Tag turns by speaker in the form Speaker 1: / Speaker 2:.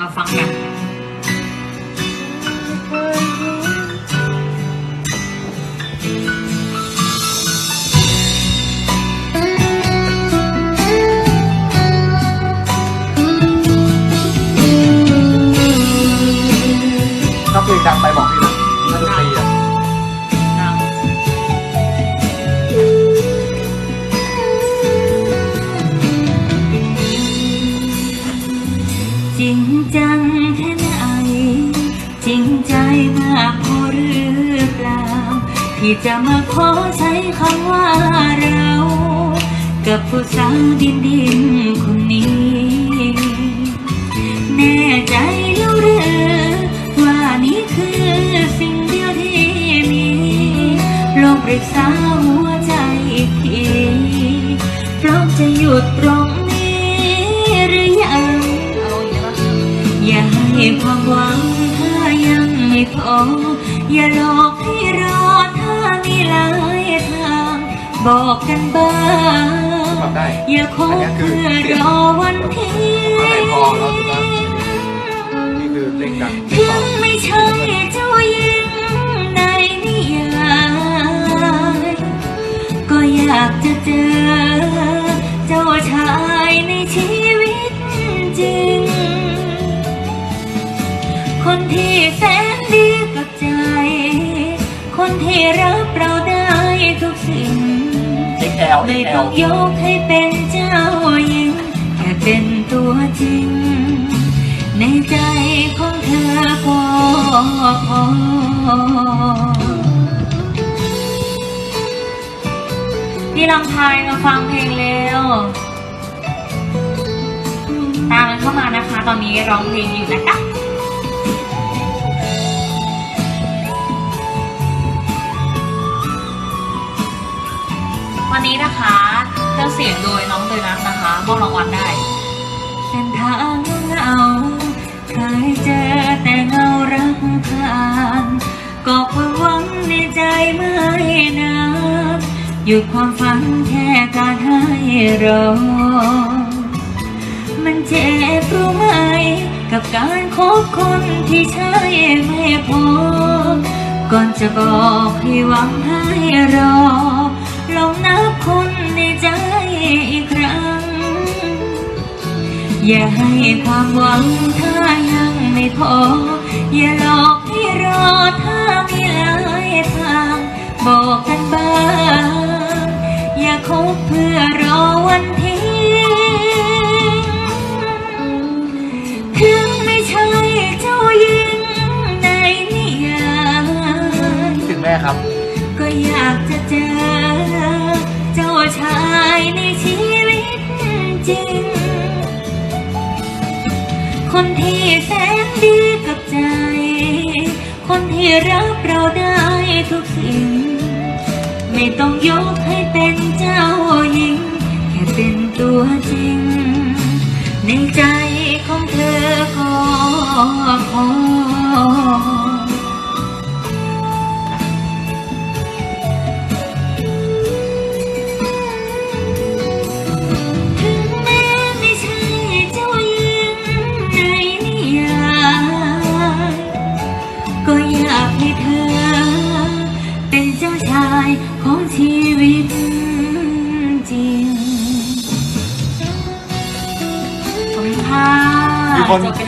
Speaker 1: มาฟังกัน
Speaker 2: ถ้าเพลงดังไปบอก
Speaker 1: จริงจังแค่ไหน จริงใจมากพอหรือเปล่า ที่จะมาขอใช้คำว่าเรา กับผู้สาวดินดินคนนี้ แน่ใจแล้วหรือว่านี่คือสิ่งเดียวที่มีลองปรึกษาหัวใจอีกทีพร้อมจะหยุดตรง อย่าให้ความหวังถ้ายังไม่พอ อย่าหลอกให้รอถ้ามีหลายทาง บอกกันบ้าง
Speaker 2: ทำได้
Speaker 1: อย่าคบเพื่อรอวันที่
Speaker 2: อะไรพอเราถือว่านี่คือเพลงดัง
Speaker 1: ถึงไม่ใช่เจ้าหญิงในนิยายก็อยากจะเจอ เจ้าชายในชีวิต คนที่แสนดีกับใจ คนที่รับเราได้ทุกสิ่ง
Speaker 2: เอ็กแอลเอ็
Speaker 1: ไม่
Speaker 2: กแอ
Speaker 1: ต้อ
Speaker 2: ล
Speaker 1: งยกให้เป็นเจ้าหญิงแค่เป็นตัวจริง ในใจของเธอก็พอ พี่ลำพายมาฟังเพลงเร็ว ตามกันเข้ามานะคะ ตอนนี้ร้องเพลงอยู่นะคะ วันนี้นะคะเครื่องเสียงโดยน้องเดนัทนะคะมอบรางวัลได้เส้นทางเงาเคยเจอแต่เงารักผ่านก็ความหวังในใจไม่นานหยุดความฝันแค่การให้รอมันเจ็บรู้ไหม กับการคบคนที่ใช่ไม่พอก่อนจะบอกให้หวังให้รอ อย่าให้ความหวังถ้ายังไม่พอ อย่าหลอกให้รอถ้ามีหลายทาง บอกกันบ้าง อย่าคบเพื่อรอวันที่ถึงไม่ใช่เจ้าหญิงในนิยาย
Speaker 2: คิดถึงแม่ครับ
Speaker 1: ก็อยากจะเจอ เจ้าชายในชีวิตจริง คนที่แสนดีกับใจ คนที่รับเราได้ทุกสิ่ง ไม่ต้องยกให้เป็นเจ้าหญิง แค่เป็นตัวจริง ในใจ คุณค่ะ
Speaker 2: มีคน
Speaker 1: จบไปแล้ว